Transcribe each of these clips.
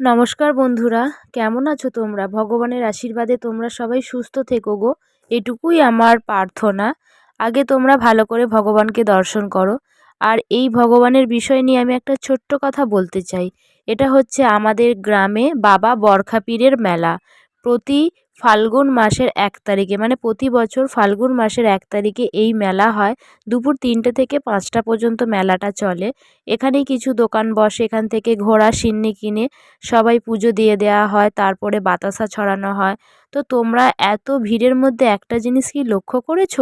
নমস্কার বন্ধুরা, কেমন আছো তোমরা? ভগবানের আশীর্বাদে তোমরা সবাই সুস্থ থেকো গো। এটুকুই আমার প্রার্থনা। আগে তোমরা ভালো করে ভগবানকে দর্শন করো। আর এই ভগবানের বিষয় নিয়ে আমি একটা ছোট্ট কথা বলতে চাই। এটা হচ্ছে আমাদের গ্রামে বাবা বরখা পীরের মেলা। প্রতি ফাল্গুন মাসের এক তারিখে মানে প্রতি বছর ফাল্গুন মাসের এক তারিখে এই মেলা হয়। দুপুর তিনটে থেকে পাঁচটা পর্যন্ত মেলাটা চলে। এখানেই কিছু দোকান বসে, এখান থেকে ঘোড়া, সিন্নি কিনে সবাই পুজো দিয়ে দেওয়া হয়। তারপরে বাতাসা ছড়ানো হয়। তো তোমরা এত ভিড়ের মধ্যে একটা জিনিস কি লক্ষ্য করেছ?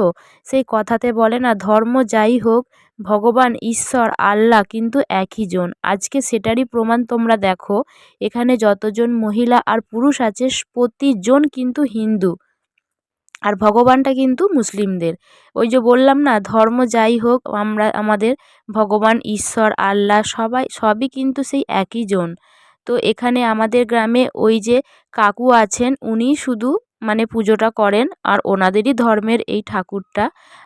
সেই কথাতে বলে না, ধর্ম যাই হোক, ভগবান, ঈশ্বর, আল্লাহ কিন্তু একই জন। আজকে সেটারই প্রমাণ তোমরা দেখো। এখানে যতজন মহিলা আর পুরুষ আছে, প্রতিজন কিন্তু হিন্দু। আর ভগবানটা কিন্তু মুসলিমদের। ওই যে বললাম না, ধর্ম যাই হোক, আমরা, আমাদের ভগবান, ঈশ্বর, আল্লাহ সবাই, সবই কিন্তু সেই একই জন। তো এখানে আমাদের গ্রামে ওই যে কাকু আছেন, উনি শুধু মানে পুজোটা করেন আর ওনাদেরই ধর্মের এই ঠাকুরটা।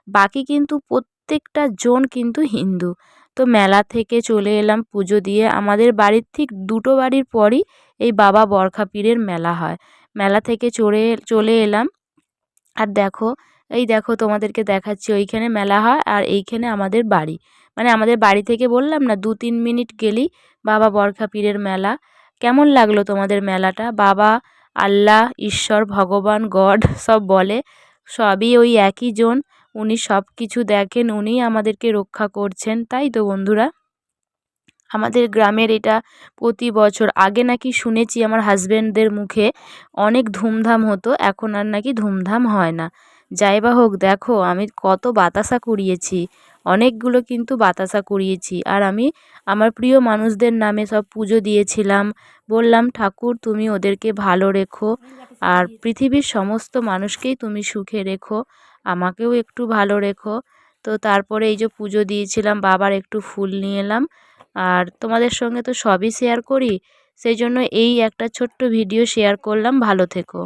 বাকি কিন্তু প্রত্যেকটা জন কিন্তু হিন্দু। তো মেলা থেকে চলে এলাম পুজো দিয়ে। আমাদের বাড়ির ঠিক দুটো বাড়ির পরই এই বাবা বরখা পীরের মেলা হয়। মেলা থেকে চড়ে, চলে এলাম। আর দেখো, এই দেখো তোমাদেরকে দেখাচ্ছি, ওইখানে মেলা হয় আর এইখানে আমাদের বাড়ি। মানে আমাদের বাড়ি থেকে বললাম না দু তিন মিনিট গেলেই বাবা বরখা পীরের মেলা। কেমন লাগল তোমাদের মেলাটা? বাবা, আল্লাহ, ঈশ্বর, ভগবান, গড সব বলে, সবই ওই একই জন। উনি সব কিছু দেখেন উনিই আমাদেরকে রক্ষা করছেন, তাই তো বন্ধুরা? আমাদের গ্রামের এটা প্রতি বছর, আগে নাকি শুনেছি আমার হাজব্যান্ডদের মুখে অনেক ধুমধাম হতো, এখন আর নাকি ধুমধাম হয় না। যাই বা হোক, দেখো, আমি কত বাতাসা কুড়িয়েছি। অনেকগুলো কিন্তু বাতাসা কুড়িয়েছি। আর আমি আমার প্রিয় মানুষদের নামে সব পুজো দিয়েছিলাম। বললাম, ঠাকুর, তুমি ওদেরকে ভালো রেখো। আর পৃথিবীর সমস্ত মানুষকেই তুমি সুখে রেখো। আমাকেও একটু ভালো রেখো। তো তারপরে এই যে পুজো দিয়েছিলাম, বাবার একটু ফুল নিয়ে এলাম। আর তোমাদের সঙ্গে তো সবই শেয়ার করি। সেই জন্য এই একটা ছোট্ট ভিডিও শেয়ার করলাম। ভালো থেকো।